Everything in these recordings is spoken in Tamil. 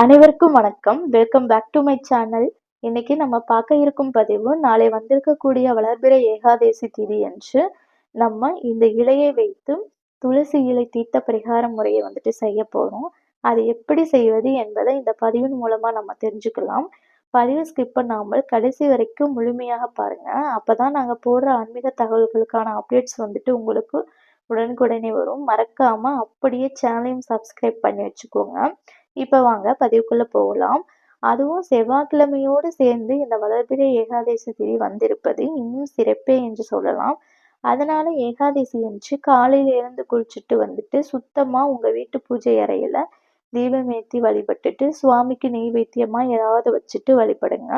அனைவருக்கும் வணக்கம். Welcome back to my channel இன்னைக்கு நம்ம பார்க்க இருக்கும் பதிவு நாளை வந்திருக்கக்கூடிய வளர்பிறை ஏகாதேசி திதி என்று நம்ம இந்த இலையை வைத்து துளசி இலை தீர்த்த பரிகார முறையை வந்துட்டு செய்ய போகிறோம் அது எப்படி செய்வது என்பதை இந்த பதிவின் மூலமாக நம்ம தெரிஞ்சுக்கலாம். பதிவு ஸ்கிப் பண்ணாமல் கடைசி வரைக்கும் முழுமையாக பாருங்கள் அப்போ தான் நாங்கள் போடுற ஆன்மீக தகவல்களுக்கான அப்டேட்ஸ் வந்துட்டு உங்களுக்கு உடனுக்குடனே வரும். மறக்காமல் அப்படியே சேனலையும் சப்ஸ்கிரைப் பண்ணி வச்சுக்கோங்க. இப்போ வாங்க பதிவுக்குள்ளே போகலாம். அதுவும் செவ்வாய்க்கிழமையோடு சேர்ந்து இந்த வளர்பிறை ஏகாதசி திதி வந்திருப்பது இன்னும் சிறப்பே என்று சொல்லலாம். அதனால ஏகாதசி என்று காலையில எழுந்து குளிச்சுட்டு வந்துட்டு சுத்தமா உங்க வீட்டு பூஜை அறையில தீபம் ஏற்றி வழிபட்டுட்டு சுவாமிக்கு நெய்வேத்தியமா ஏதாவது வச்சுட்டு வழிபடுங்க.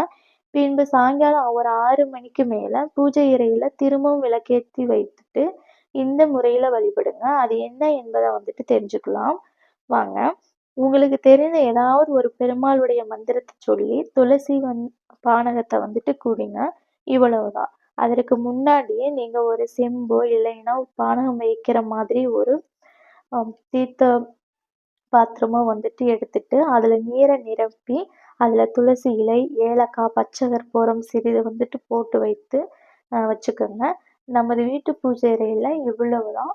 பின்பு சாயங்காலம் ஒரு ஆறு மணிக்கு மேல பூஜை அறையில திரும்பவும் விளக்கேற்றி வைத்துட்டு இந்த முறையில வழிபடுங்க. அது என்ன என்பதை வந்துட்டு தெரிஞ்சுக்கலாம். வாங்க. உங்களுக்கு தெரிந்த ஏதாவது ஒரு பெருமாளுடைய மந்திரத்தை சொல்லி துளசி வந் பானகத்தை வந்துட்டு குடிங்க. இவ்வளவுதான். அதற்கு முன்னாடியே நீங்க ஒரு செம்போ இல்லைன்னா பானகம் வைக்கிற மாதிரி ஒரு தீர்த்த பாத்திரமோ வந்துட்டு எடுத்துட்டு அதுல நீரை நிரப்பி அதுல துளசி இலை ஏலக்காய் பச்சை கற்பூரம் சிறிது வந்துட்டு போட்டு வைத்து வச்சுக்கோங்க. நமது வீட்டு பூஜை அறையில இவ்வளவுதான்.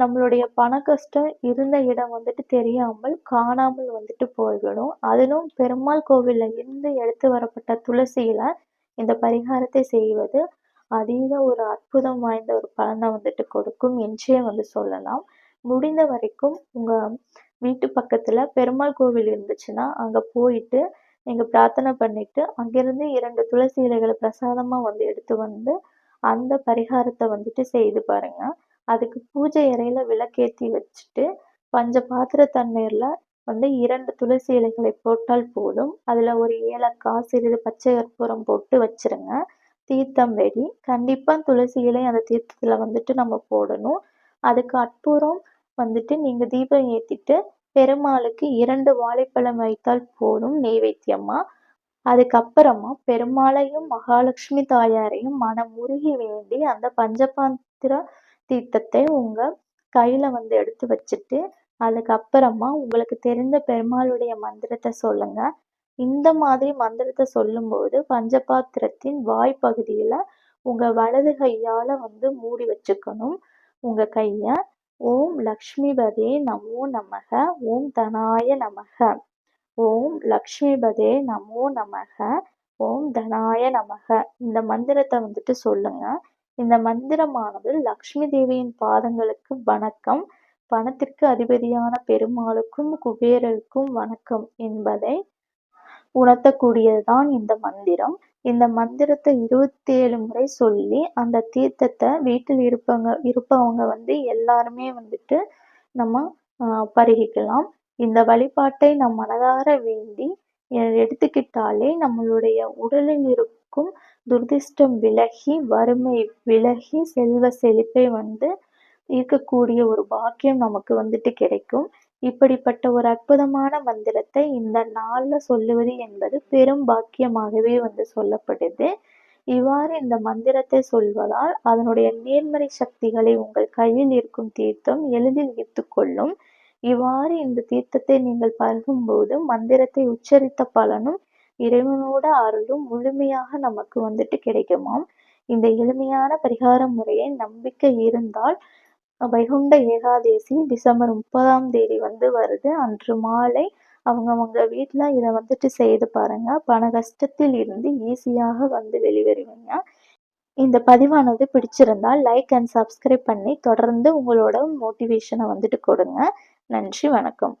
நம்மளுடைய பண கஷ்டம் இருந்த இடம் வந்துட்டு தெரியாமல் காணாமல் வந்துட்டு போய்விடும். அதிலும் பெருமாள் கோவில்ல இருந்து எடுத்து வரப்பட்ட துளசியில இந்த பரிகாரத்தை செய்வது அதீத ஒரு அற்புதம் வாய்ந்த ஒரு பலனை வந்துட்டு கொடுக்கும் என்றே வந்து சொல்லலாம். முடிந்த வரைக்கும் உங்க வீட்டு பக்கத்துல பெருமாள் கோவில் இருந்துச்சுன்னா அங்க போயிட்டு நீங்க பிரார்த்தனை பண்ணிட்டு அங்கிருந்து இரண்டு துளசி இலைகளை பிரசாதமா வந்து எடுத்து வந்து அந்த பரிகாரத்தை வந்துட்டு செய்து பாருங்க. அதுக்கு பூஜை அறையில விளக்கேற்றி வச்சுட்டு பஞ்ச பாத்திர தண்ணீரில் வந்து இரண்டு துளசி இலைகளை போட்டால் போதும். அதில் ஒரு ஏலக்காய் சிறிது பச்சை கற்பூரம் போட்டு வச்சிருங்க. தீர்த்தம் வெடி கண்டிப்பாக துளசி இலை அந்த தீர்த்தத்தில் வந்துட்டு நம்ம போடணும். அதுக்கு அற்புறம் வந்துட்டு நீங்கள் தீபம் ஏற்றிட்டு பெருமாளுக்கு இரண்டு வாழைப்பழம் வைத்தால் போதும் நெய்வேத்தியமாக அதுக்கப்புறமா பெருமாளையும் மகாலட்சுமி தாயாரையும் மனம் உருகி வேண்டி அந்த பஞ்சபாத்திர தீர்த்தத்தை உங்க கையில வந்து எடுத்து வச்சுட்டு அதுக்கப்புறமா உங்களுக்கு தெரிந்த பெருமாளுடைய மந்திரத்தை சொல்லுங்க. இந்த மாதிரி மந்திரத்தை சொல்லும்போது பஞ்சபாத்திரத்தின் வாய்ப்பகுதியில உங்க வலது கையால வந்து மூடி வச்சுக்கணும். உங்க கைய ஓம் லக்ஷ்மிபதே நமோ நமக ஓம் தனாய நமக. ஓம் லக்ஷ்மிபதே நமோ நமக ஓம் தனாய நமக. இந்த மந்திரத்தை வந்துட்டு சொல்லுங்க. இந்த மந்திரமானது லக்ஷ்மி தேவியின் பாதங்களுக்கு வணக்கம். பணத்திற்கு அதிபதியான பெருமாளுக்கும் குபேரருக்கும் வணக்கம் என்பதை உணர்த்தக்கூடியதுதான் இந்த மந்திரம். இந்த மந்திரத்தை இருபத்தி ஏழு முறை சொல்லி அந்த தீர்த்தத்தை வீட்டில் இருப்பவங்க இருப்பவங்க வந்து எல்லாருமே வந்துட்டு நம்ம பருகிக்கலாம். இந்த வழிபாட்டை நம் மனதார வேண்டி எடுத்துக்கிட்டாலே நம்மளுடைய உடலில் இருக்கும் துர்திஷ்டம் விலகி வறுமை விலகி செல்வ செழிப்பை வந்து இருக்கக்கூடிய ஒரு பாக்கியம் நமக்கு வந்துட்டு கிடைக்கும். இப்படிப்பட்ட ஒரு அற்புதமான மந்திரத்தை இந்த நாளில் சொல்லுவது என்பது பெரும் பாக்கியமாகவே வந்து சொல்லப்படுது. இவ்வாறு இந்த மந்திரத்தை சொல்வதால் அதனுடைய நேர்மறை சக்திகளை உங்கள் கையில் இருக்கும் தீர்த்தம் எளிதில் ஈர்த்து கொள்ளும். இவ்வாறு இந்த தீர்த்தத்தை நீங்கள் பருகும்போது மந்திரத்தை உச்சரித்த பலனும் இறைவனோட அருளும் முழுமையாக நமக்கு வந்துட்டு கிடைக்குமாம். இந்த எளிமையான பரிகார முறையை நம்பிக்கை இருந்தால் வைகுண்ட ஏகாதேசி டிசம்பர் முப்பதாம் தேதி வந்து வருது. அன்று மாலை அவங்கவுங்க வீட்டில் இதை வந்துட்டு செய்து பாருங்க. பண கஷ்டத்தில் இருந்து ஈஸியாக வந்து வெளிவருவீங்க. இந்த பதிவானது பிடிச்சிருந்தால் லைக் அண்ட் சப்ஸ்கிரைப் பண்ணி தொடர்ந்து உங்களோட மோட்டிவேஷனை வந்துட்டு கொடுங்க. நன்றி வணக்கம்.